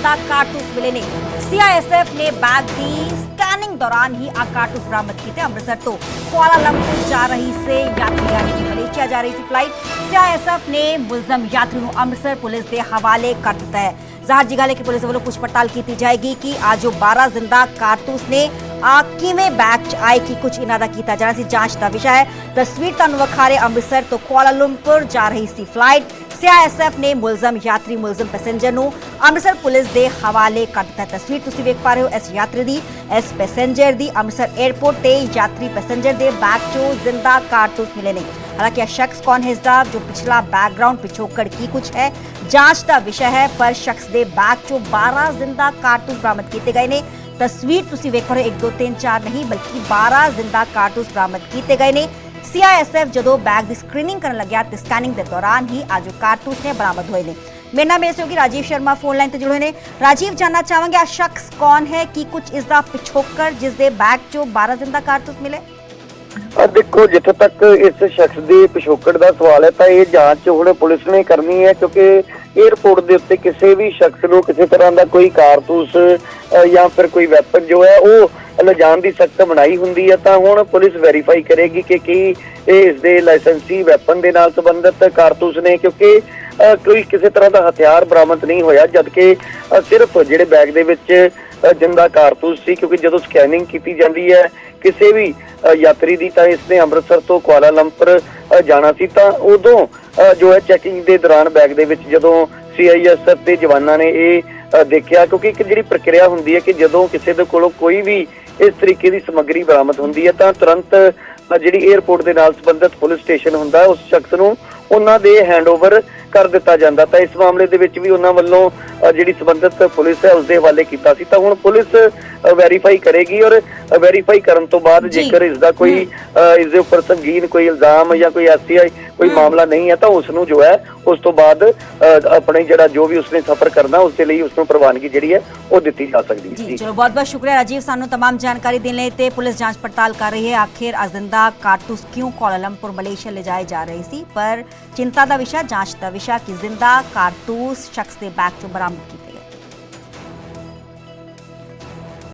ਜ਼ਿੰਦਾ ਕਾਰਤੂਸ ਮਿਲੇ ਨੇ ਸੀਆਈਐਸਐਫ ਨੇ ਬੈਗ ਦੀ ਸਕੈਨਿੰਗ ਦੌਰਾਨ ਹੀ ਆ ਕਾਰਤੂਸ ਬਰਾਮਦ ਕੀਤੇ ਅੰਮ੍ਰਿਤਸਰ ਤੋਂ ਕੁਆਲਾਲੰਪੁਰ ਜਾ ਰਹੀ ਸੇ ਯਾਤਰੀ ਯਾਨੀ ਕਿ ਮਲੇਸ਼ੀਆ ਜਾ ਰਹੀ ਸੀ ਫਲਾਈਟ ਸੀਆਈਐਸਐਫ ਨੇ ਮੁਲਜ਼ਮ ਯਾਤਰੀ ਨੂੰ ਅੰਮ੍ਰਿਤਸਰ ਪੁਲਿਸ ਦੇ ਹਵਾਲੇ ਕਰ ਦਿੱਤਾ ਹੈ ਜ਼ਾਹਰ ਜੀ ਗੱਲ ਹੈ ਕਿ ਪੁਲਿਸ ਵੱਲੋਂ ਪੁੱਛ ਪੜਤਾਲ ਕੀਤੀ ਜਾਏਗੀ ਕਿ ਆ ਜੋ 12 ਜ਼ਿੰਦਾ ਕਾਰਤੂਸ ਨੇ ਆ ਕਿਵੇਂ ਬੈਗ ਚ ਆਏ ਕਿ ਕੁਝ ਇਹਨਾਂ ਦਾ ਕੀਤਾ ਜਾਣਾ ਸੀ ਜਾਂਚ ਦਾ ਵਿਸ਼ਾ ਹੈ ਤਸਵੀਰ ਤੁਹਾਨੂੰ ਵਿਖਾ ਰਹੇ ਅੰਮ੍ਰਿਤਸਰ ਤੋਂ ਕੁਆਲਾਲੰਪੁਰ ਜਾ ਰਹੀ ਸੀ ਫਲਾਈਟ ਸੀਆਈਐਸਐਫ ਨੇ ਮੁਲਜ਼ਮ ਯਾਤਰੀ ਮੁਲਜ਼ਮ ਪੈਸੇਂਜਰ ਨੂੰ ਅੰਮ੍ਰਿਤਸਰ ਪੁਲਿਸ ਦੇ ਹਵਾਲੇ ਕਰ ਦਿੱਤਾ ਹੈ। ਤਸਵੀਰ ਤੁਸੀਂ ਵੇਖ ਪਾ ਰਹੇ ਹੋ ਇਸ ਯਾਤਰੀ ਦੀ ਇਸ ਪੈਸੇਂਜਰ ਦੀ ਅੰਮ੍ਰਿਤਸਰ 에ਅਰਪੋਰਟ ਤੇ ਯਾਤਰੀ ਪੈਸੇਂਜਰ ਦੇ ਬੈਗ ਚੋਂ ਜ਼ਿੰਦਾ ਕਾਰਤੂਸ ਮਿਲੇ ਨੇ ਹਾਲਾਂਕਿ ਇਹ ਸ਼ਖਸ ਕੌਣ ਹੈ ਇਸਦਾ ਜੋ ਪਿਛਲਾ ਬੈਕਗ੍ਰਾਉਂਡ ਪਿਛੋਕੜ ਕੀ ਕੁਝ ਹੈ ਜਾਂਚ ਦਾ ਵਿਸ਼ਾ ਹੈ ਪਰ ਸ਼ਖਸ ਦੇ ਬੈਗ ਚੋਂ 12 ਜ਼ਿੰਦਾ ਕਾਰਤੂਸ ਬਰਾਮਦ ਕੀਤੇ ਗਏ ਨੇ ਤਸਵੀਰ ਤੁਸੀਂ ਵੇਖ ਰਹੇ ਹੋ 1 2 3 4 ਨਹੀਂ ਬਲਕਿ 12 ਜ਼ਿੰਦਾ ਕਾਰਤੂਸ ਬਰਾਮਦ ਕੀਤੇ ਗਏ ਨੇ ਸੀਆਈਐਸਐਫ ਜਦੋਂ ਬੈਗ ਦੀ ਸਕਰੀਨਿੰਗ ਕਰਨ ਲੱਗਿਆ ਤੇ ਸਕੈਨਿੰਗ ਦੇ ਦੌਰਾਨ ਹੀ ਅੱਜ ਉਹ ਕਾਰਤੂਸ ਨੇ ਬਰਾਮਦ ਹੋਏ ਨੇ। ਮੇਰੇ ਨਾਲ ਮੇਰੇ ਸਹਿਯੋਗੀ ਰਾਜੀਵ ਸ਼ਰਮਾ ਫੋਨ ਲਾਈਨ ਤੇ ਜੁੜੇ ਨੇ। ਰਾਜੀਵ, ਜਾਨਣਾ ਚਾਹਾਂਗੇ ਆ ਸ਼ਖਸ ਕੌਣ ਹੈ, ਕੀ ਕੁਝ ਇਸ ਦਾ ਪਿਛੋਕੜ ਜਿਸ ਦੇ ਬੈਗ ਚੋਂ 12 ਦਾ ਕਾਰਤੂਸ ਮਿਲੇ ਆ ਦੇਖੋ ਜਿੱਥੇ ਤੱਕ ਇਸ ਸ਼ਖਸ ਦੀ ਪਿਛੋਕੜ ਦਾ ਸਵਾਲ ਹੈ ਤਾਂ ਇਹ ਜਾਂਚ ਹੁਣ ਪੁਲਿਸ ਨੇ ਕਰਨੀ ਹੈ ਕਿਉਂਕਿ 에ਅਰਪੋਰਟ ਦੇ ਉੱਤੇ ਕਿਸੇ ਵੀ ਸ਼ਖਸ ਨੂੰ ਕਿਸੇ ਤਰ੍ਹਾਂ ਦਾ ਕੋਈ ਕਾਰਤੂਸ ਜਾਂ ਫਿਰ ਕੋਈ ਵੈਪਨ ਜੋ ਹੈ ਉਹ ਲਿਜਾਣ ਦੀ ਸਖਤ ਮਨਾਹੀ ਹੁੰਦੀ ਹੈ ਤਾਂ ਹੁਣ ਪੁਲਿਸ ਵੈਰੀਫਾਈ ਕਰੇਗੀ ਕਿ ਕੀ ਇਹ ਇਸ ਦੇ ਲਾਇਸੈਂਸੀ ਵੈਪਨ ਦੇ ਨਾਲ ਸੰਬੰਧਿਤ ਕਾਰਤੂਸ ਨੇ ਕਿਉਂਕਿ ਕੋਈ ਕਿਸੇ ਤਰ੍ਹਾਂ ਦਾ ਹਥਿਆਰ ਬਰਾਮਦ ਨਹੀਂ ਹੋਇਆ ਜਦਕਿ ਸਿਰਫ ਜਿਹੜੇ ਬੈਗ ਦੇ ਵਿੱਚ ਅ, ਜਿੰਦਾ ਕਾਰਤੂਸ ਸੀ ਕਿਉਂਕਿ ਜਦੋਂ ਸਕੈਨਿੰਗ ਕੀਤੀ ਜਾਂਦੀ ਹੈ ਕਿਸੇ ਵੀ ਯਾਤਰੀ ਦੀ ਤਾਂ ਇਸਨੇ ਅੰਮ੍ਰਿਤਸਰ ਤੋਂ ਕੁਆਲਾਲੰਪੁਰ ਅ, ਜਾਣਾ ਸੀ ਤਾਂ ਉਦੋਂ ਜੋ ਹੈ ਚੈਕਿੰਗ ਦੇ ਦੌਰਾਨ ਬੈਗ ਦੇ ਵਿੱਚ ਜਦੋਂ ਸੀਆਈਐਸਐਫ ਦੇ ਜਵਾਨਾਂ ਨੇ ਇਹ ਦੇਖਿਆ ਕਿਉਂਕਿ ਇੱਕ ਜਿਹੜੀ ਪ੍ਰਕਿਰਿਆ ਹੁੰਦੀ ਹੈ ਕਿ ਜਦੋਂ ਕਿਸੇ ਦੇ ਕੋਲੋਂ ਕੋਈ ਵੀ ਇਸ ਤਰੀਕੇ ਦੀ ਸਮੱਗਰੀ ਬਰਾਮਦ ਹੁੰਦੀ ਹੈ ਤਾਂ ਤੁਰੰਤ ਜਿਹੜੀ 에ਅਰਪੋਰਟ ਦੇ ਨਾਲ ਸੰਬੰਧਿਤ ਪੁਲਿਸ ਸਟੇਸ਼ਨ ਹੁੰਦਾ ਉਸ ਸ਼ਖਸ ਨੂੰ ਉਹਨਾਂ ਦੇ ਹੈਂਡਓਵਰ ਕਰ ਦਿੱਤਾ ਜਾਂਦਾ ਤਾਂ ਇਸ ਮਾਮਲੇ ਦੇ ਵਿੱਚ ਵੀ ਉਹਨਾਂ ਵੱਲੋਂ ਜਿਹੜੀ ਸੰਬੰਧਿਤ ਪੁਲਿਸ ਹੈ ਉਸ ਦੇ ਹਵਾਲੇ ਕੀਤਾ ਸੀ ਤਾਂ ਹੁਣ ਪੁਲਿਸ ਵੈਰੀਫਾਈ ਕਰੇਗੀ ਔਰ ਵੈਰੀਫਾਈ ਕਰਨ ਤੋਂ ਬਾਅਦ। ਜੇਕਰ ਇਸ ਦਾ ਕੋਈ ਇਸ ਦੇ ਉੱਪਰ ਸੰਗੀਨ ਕੋਈ ਇਲਜ਼ਾਮ ਜਾਂ ਕੋਈ ਐਸਸੀਆਈ ਕੋਈ। ਮਾਮਲਾ ਨਹੀਂ ਹੈ ਤਾਂ ਉਸ ਨੂੰ ਜੋ ਹੈ ਉਸ ਤੋਂ ਬਾਅਦ ਅ, ਆਪਣੇ ਜਿਹੜਾ ਜੋ ਵੀ ਉਸਨੇ ਸਫ਼ਰ ਕਰਨਾ ਉਸ ਦੇ ਲਈ ਉਸ ਨੂੰ ਪ੍ਰਵਾਨਗੀ ਜਿਹੜੀ ਹੈ ਉਹ ਦਿੱਤੀ ਜਾ ਸਕਦੀ ਹੈ ਜੀ ਚਲੋ ਬਹੁਤ ਬਹੁਤ ਸ਼ੁਕਰੀਆ ਰਾਜੀਵ ਸਾਨੂੰ तमाम ਜਾਣਕਾਰੀ ਦੇਣ ਲਈ ਤੇ ਪੁਲਿਸ ਜਾਂਚ ਪੜਤਾਲ ਕਰ ਰਹੀ ਹੈ ਆਖਿਰ ਅਜ਼ਿੰਦਾ ਕਾਰਤੂਸ ਕਿਉਂ ਕੋਲਾਲੰਪੁਰ ਮਲੇਸ਼ੀਆ ਲੈ ਜਾਏ ਜਾ ਰਹੇ ਸੀ ਪਰ ਚਿੰਤਾ ਦਾ ਵਿਸ਼ਾ ਜਾਂਚ ਦਾ ਵਿਸ਼ਾ ਕਿ ਜ਼ਿੰਦਾ ਕਾਰਤੂਸ ਸ਼ਖਸ ਦੇ ਬੈਗ ਚੋਂ ਬਰਾਮਦ ਕੀਤੇ